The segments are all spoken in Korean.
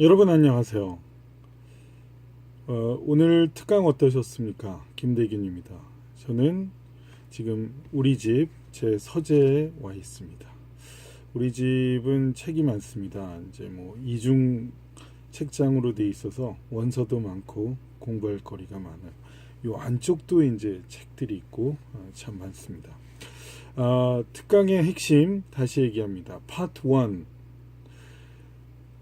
여러분 안녕하세요. 어, 오늘 특강 어떠셨습니까? 김대균입니다. 저는 지금 우리 집 제 서재에 와 있습니다. 우리 집은 책이 많습니다. 이제 뭐 이중 책장으로 돼 있어서 원서도 많고 공부할 거리가 많아요. 요 안쪽도 이제 책들이 있고 어, 참 많습니다. 아, 특강의 핵심 다시 얘기합니다. 파트 1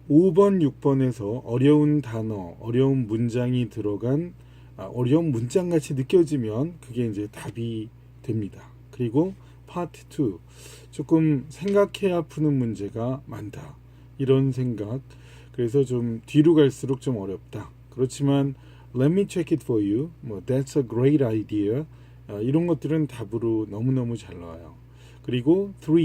5번, 6번에서 어려운 단어, 어려운 문장이 들어간 아, 어려운 문장 같이 느껴지면 그게 이제 답이 됩니다. 그리고 파트 2 조금 생각해야 푸는 문제가 많다. 이런 생각. 그래서 좀 뒤로 갈수록 좀 어렵다. 그렇지만 let me check it for you. 뭐 that's a great idea. 아, 이런 것들은 답으로 너무너무 잘 나와요. 그리고 3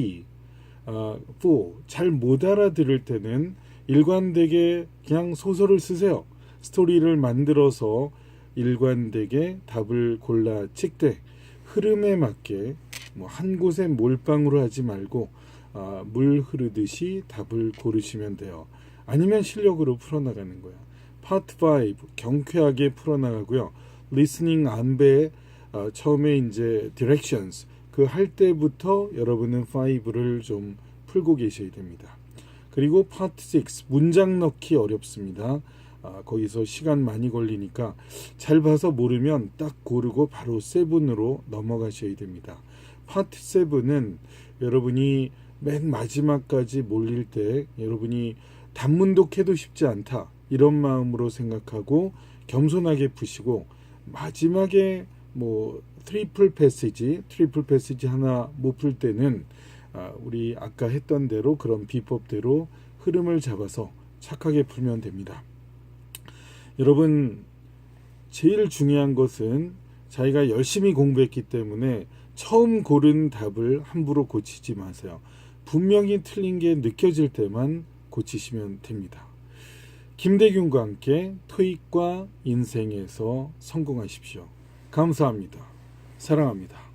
아, 4. 잘 못 알아들을 때는 일관되게 그냥 소설을 쓰세요. 스토리를 만들어서 일관되게 답을 골라 찍되 흐름에 맞게 뭐 한 곳에 몰빵으로 하지 말고 아, 물 흐르듯이 답을 고르시면 돼요. 아니면 실력으로 풀어나가는 거야. 파트 5 경쾌하게 풀어나가고요. 리스닝 안배 아, 처음에 이제 directions 그할 때부터 여러분은 5를 좀 풀고 계셔야 됩니다. 그리고 파트 6 문장 넣기 어렵습니다. 아, 거기서 시간 많이 걸리니까 잘 봐서 모르면 딱 고르고 바로 7으로 넘어가셔야 됩니다. 파트 7은 여러분이 맨 마지막까지 몰릴 때 여러분이 단문독해도 쉽지 않다 이런 마음으로 생각하고 겸손하게 푸시고 마지막에 뭐 트리플 패시지 트리플 패시지 하나 못 풀 때는 아, 우리 아까 했던 대로 그런 비법대로 흐름을 잡아서 착하게 풀면 됩니다. 여러분 제일 중요한 것은 자기가 열심히 공부했기 때문에 처음 고른 답을 함부로 고치지 마세요. 분명히 틀린 게 느껴질 때만 고치시면 됩니다. 김대균과 함께 토익과 인생에서 성공하십시오. 감사합니다. 사랑합니다.